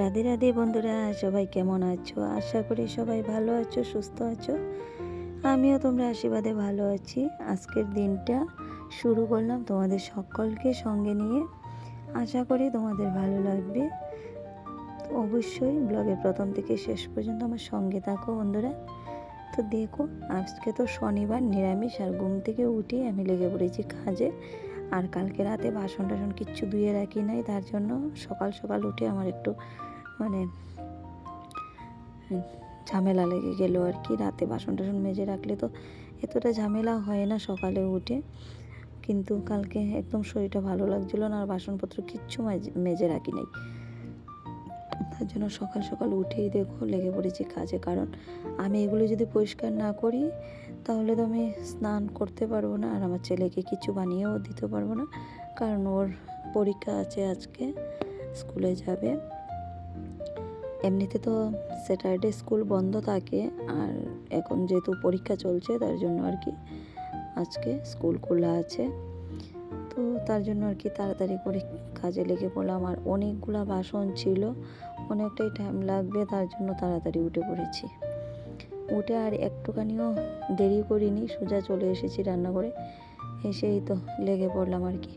রাধে রাধে বন্ধুরা, সবাই কেমন আছো? আশা করি সবাই ভালো আছো, সুস্থ আছো। আমিও তোমরা আশীর্বাদে ভালো আছি। আজকের দিনটা শুরু করলাম তোমাদের সকলকে সঙ্গে নিয়ে। আশা করি তোমাদের ভালো লাগবে। অবশ্যই ব্লগের প্রথম থেকে শেষ পর্যন্ত আমার সঙ্গে থাকো বন্ধুরা। তো দেখো, আজকে তো শনিবার, নিরামিষ আর ঘুম থেকে উঠে আমি লেগে পড়েছি কাজে। আর কালকে রাতে বাসন টাসন কিচ্ছু ধুয়ে রাখি নাই, তার জন্য সকাল সকাল উঠে আমার একটু মানে ঝামেলা লেগে গেল আর কি। রাতে বাসন টাসন মেজে রাখলে তো এতটা ঝামেলা হয় না সকালে উঠে। কিন্তু কালকে একদম শরীরটা ভালো লাগছিল না আর বাসনপত্র কিচ্ছু মেজে- রাখি নাই। তার জন্য সকাল সকাল উঠেই দেখো লেগে পড়েছি কাজে। কারণ আমি এগুলো যদি পরিষ্কার না করি, তাহলে তো আমি স্নান করতে পারব না আর আমার ছেলেকে কিছু বানিয়েও দিতে পারব না। কারণ ওর পরীক্ষা আছে আজকে, স্কুলে যাবে। এমনিতে তো স্যাটারডে স্কুল বন্ধ থাকে আর এখন যেহেতু পরীক্ষা চলছে, তার জন্য আর কি আজকে স্কুল খোলা আছে। তো তার জন্য আর কি তাড়াতাড়ি করে কাজে লেগে পড়লাম আর অনেকগুলো বাসন ছিল, অনেকটাই টাইম লাগবে, তার জন্য তাড়াতাড়ি উঠে পড়েছি। উঠে আর একটুখানিও দেরি করিনি, সোজা চলে এসেছি রান্না করে এসেই তো লেগে পড়লাম আর কি।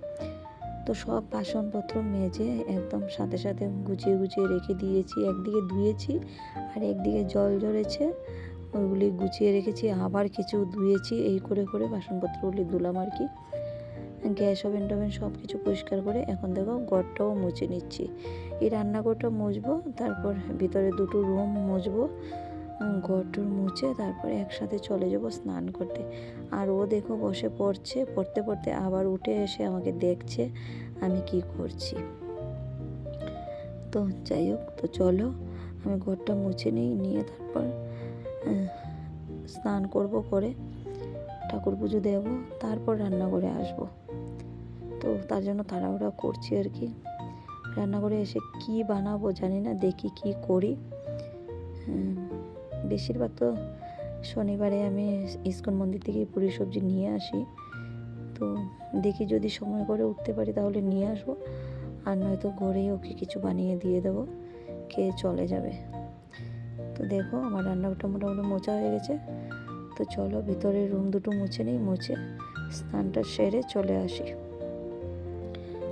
তো সব বাসনপত্র মেজে একদম সাথে সাথে গুছিয়ে গুছিয়ে রেখে দিয়েছি। একদিকে ধুয়েছি আর একদিকে জল ঝরেছে। ওইগুলি গুছিয়ে রেখেছি, আবার কিছু ধুয়েছি, এই করে করে বাসনপত্রগুলি ধুলাম আর কি। গ্যাস ওভেন টোভেন সব কিছু পরিষ্কার করে এখন দেখো ঘরটাও মুছে নিচ্ছি। এই রান্নাঘরটা মুছবো, তারপর ভিতরে দুটো রুম মুছবো। উম, ঘর টর মুছে তারপরে একসাথে চলে যাব স্নান করতে। আর ও দেখো বসে পড়ছে পড়তে পড়তে আবার উঠে এসে আমাকে দেখছে আমি কি করছি। তো যাই হোক তো চলো আমি ঘরটা মুছে নিই নিয়ে তারপর স্নান করব করে ঠাকুর পুজো দেব তারপর রান্না করে আসব। তো তার জন্য তাড়াহুড়া করছি আর কি। রান্না করে এসে কি বানাবো জানি না দেখি কি করি। বেশিরভাগ তো শনিবারে আমি ইস্কন মন্দির থেকে পুরি সবজি নিয়ে আসি। তো দেখি যদি সময় করে উঠতে পারি তাহলে নিয়ে আসব। আর নয়তো ঘরেই ওকে কিছু বানিয়ে দিয়ে দেবো, খেয়ে চলে যাবে। তো দেখো আমার রান্নাঘরটা মোটামুটি মোচা হয়ে গেছে। তো চলো ভিতরের রুম দুটো মুছে নিই, মুছে স্নানটা সেরে চলে আসি।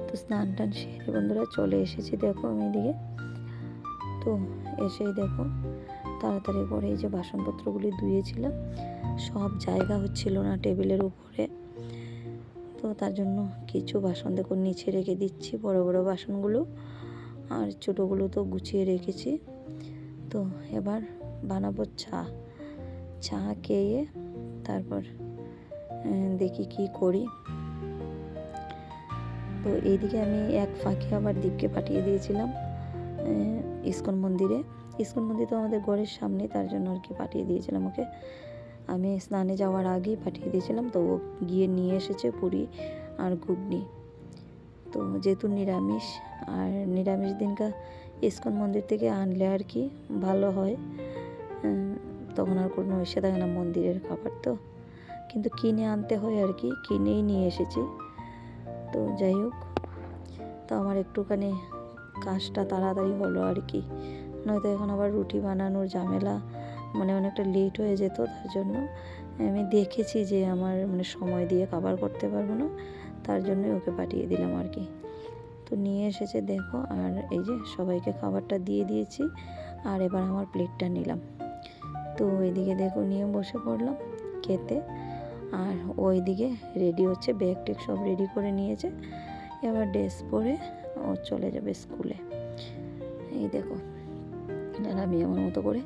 তো স্নান টান সেরে বন্ধুরা চলে এসেছি দেখো আমি এদিকে। তো এসেই দেখো তাড়াতাড়ি করে এই যে বাসনপত্রগুলি ধুয়েছিলাম, সব জায়গা হচ্ছিল না টেবিলের উপরে। তো তার জন্য কিছু বাসন দেখো নিচে রেখে দিচ্ছি, বড় বড় বাসনগুলো। আর ছোটোগুলো তো গুছিয়ে রেখেছি। তো এবার বানাবো চা। চা খেয়ে তারপর দেখি কি করি। তো এইদিকে আমি এক ফাঁকে আবার দীপকে পাঠিয়ে দিয়েছিলাম ইস্কন মন্দিরে। ইস্কন মন্দির তো আমাদের ঘরের সামনে, তার জন্য আর কি পাঠিয়ে দিয়েছিলাম ওকে। আমি স্নানে যাওয়ার আগেই পাঠিয়ে দিয়েছিলাম, তো ও গিয়ে নিয়ে এসেছে পুরি আর ঘুগনি। তো যেহেতু নিরামিষ, আর নিরামিষ দিনকা ইস্কন মন্দির থেকে আনলে আর কি ভালো হয়। তখন আর কোনো এসে থাকে না মন্দিরের খাবার তো। কিন্তু কিনে আনতে হয় আর কি, কিনেই নিয়ে এসেছি। তো যাই হোক, তো আমার একটুখানি কাজটা তাড়াতাড়ি হলো আর কি। নয়তো এখন আবার রুটি বানানোর ঝামেলা মানে অনেকটা লেট হয়ে যেত, তার জন্য আমি দেখেছি যে আমার মানে সময় দিয়ে খাবার করতে পারব না, তার জন্যই ওকে পাঠিয়ে দিলাম আর কি। তো নিয়ে এসেছে, দেখো, আর এই যে সবাইকে খাবারটা দিয়ে দিয়েছি, আর এবার আমার প্লেটটা নিলাম। তো ওইদিকে দেখো নিয়ে বসে পড়লাম খেতে, আর ওইদিকে রেডি হচ্ছে ব্যাগ টেগ সব রেডি করে নিয়েছে, এবার ড্রেস পরে ও চলে যাবে স্কুলে এই দেখো আর আমি আমার মতো করে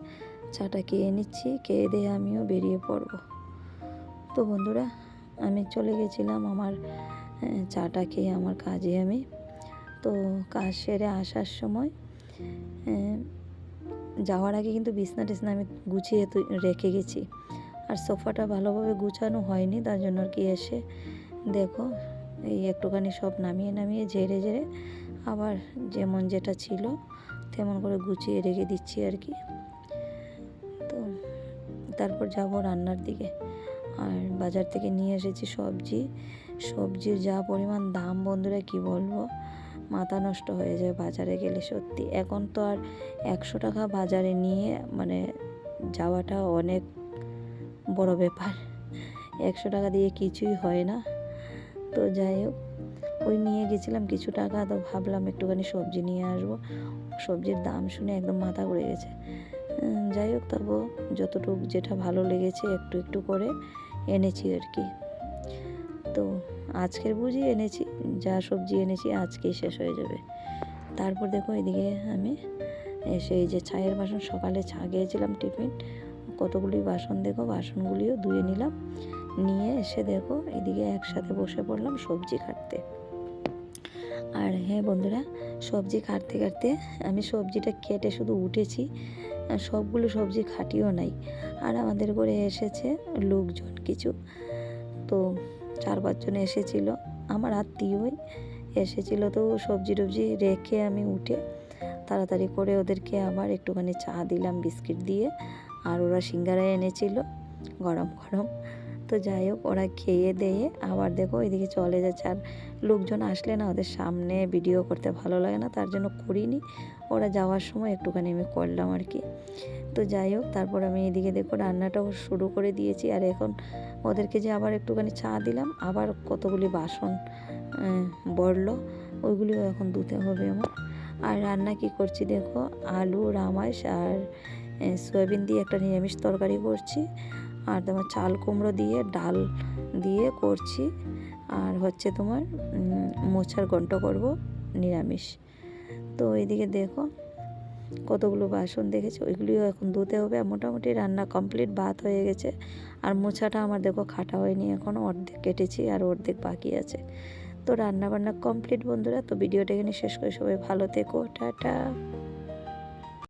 চাটা খেয়ে নিচ্ছি, খেয়ে দিয়ে আমিও বেরিয়ে পড়ব। তো বন্ধুরা, আমি চলে গেছিলাম আমার চাটা খেয়ে আমার কাজে আমি। তো কাজ সেরে আসার সময় যাওয়ার আগে কিন্তু বিছনা টিছনা আমি গুছিয়ে রেখে গেছি। আর সোফাটা ভালোভাবে গুছানো হয়নি, তার জন্য আর কি এসে দেখো, এই একটুখানি সব নামিয়ে নামিয়ে ঝেড়ে ঝেড়ে আবার যেমন যেটা ছিল তেমন করে গুছিয়ে রেখে দিচ্ছি আর কি। তো তারপর যাব রান্নার দিকে। আর বাজার থেকে নিয়ে এসেছি সবজি। সবজির যা পরিমাণ দাম বন্ধুরা, কি বলব? মাথা নষ্ট হয়ে যায় বাজারে গেলে সত্যি। এখন তো আর একশো টাকা বাজারে নিয়ে মানে যাওয়াটা অনেক বড় ব্যাপার। একশো টাকা দিয়ে কিছুই হয় না। তো যাই হোক ওই নিয়ে গেছিলাম কিছু টাকা, তো ভাবলাম একটুখানি সবজি নিয়ে আসব। সবজির দাম শুনে একদম মাথা ঘুরে গেছে। যাই হোক তবু যতটুকু যেটা ভালো লেগেছে একটু একটু করে এনেছি আর কি। তো আজকের বুঝি এনেছি, যা সবজি এনেছি আজকেই শেষ হয়ে যাবে। তারপর দেখো এদিকে আমি এসে এই যে চায়ের বাসন, সকালে চা গিয়েছিলাম টিফিন। কতগুলি বাসন দেখো, বাসনগুলিও ধুয়ে নিলাম। নিয়ে এসে দেখো এদিকে একসাথে বসে পড়লাম সবজি কাটতে। আর হ্যাঁ বন্ধুরা, সবজি কাটতে কাটতে আমি সবজিটা কেটে শুধু উঠেছি সবগুলো সবজি খাটিও নাই। আর আমাদের ঘরে এসেছে লোকজন কিছু। তো চার পাঁচজন এসেছিল, আমার আত্মীয়ই এসেছিল তো সবজি টবজি রেখে আমি উঠে তাড়াতাড়ি করে ওদেরকে আবার একটুখানি চা দিলাম, বিস্কিট দিয়ে, আর ওরা সিঙ্গারা এনেছিল, গরম গরম। তো যাই হোক, ওরা খেয়ে দিয়ে আবার দেখো এদিকে চলে যাচ্ছে। আর লোকজন আসলে না ওদের সামনে ভিডিও করতে ভালো লাগে না, তার জন্য করিনি। ওরা যাওয়ার সময় একটুখানি আমি করলাম আর কি। তো যাই হোক, তারপর আমি এদিকে দেখো রান্নাটাও শুরু করে দিয়েছি। আর এখন ওদেরকে যে আবার একটুখানি চা দিলাম, আবার কতগুলি বাসন বড়লো, ওইগুলিও এখন ধুতে হবে আমার। আর রান্না কি করছি দেখো, আলু রামাস আর সয়াবিন দিয়ে একটা নিরামিষ তরকারি করছি। আর তোমার চাল কুমড়ো দিয়ে, ডাল দিয়ে করছি। আর হচ্ছে তোমার মোচার ঘন্ট করব, নিরামিষ। তো এইদিকে দেখো, কতগুলো বাসন দেখেছ? ওইগুলিও এখন ধুতে হবে মোটামুটি রান্না কমপ্লিট, ভাত হয়ে গেছে। আর মোছাটা আমার দেখো খাটা হয়নি এখনও অর্ধেক কেটেছি আর অর্ধেক বাকি আছে। তো রান্না বান্না কমপ্লিট বন্ধুরা, তো ভিডিওটা এখানে শেষ করে সবাই ভালো থেকো, টাটা।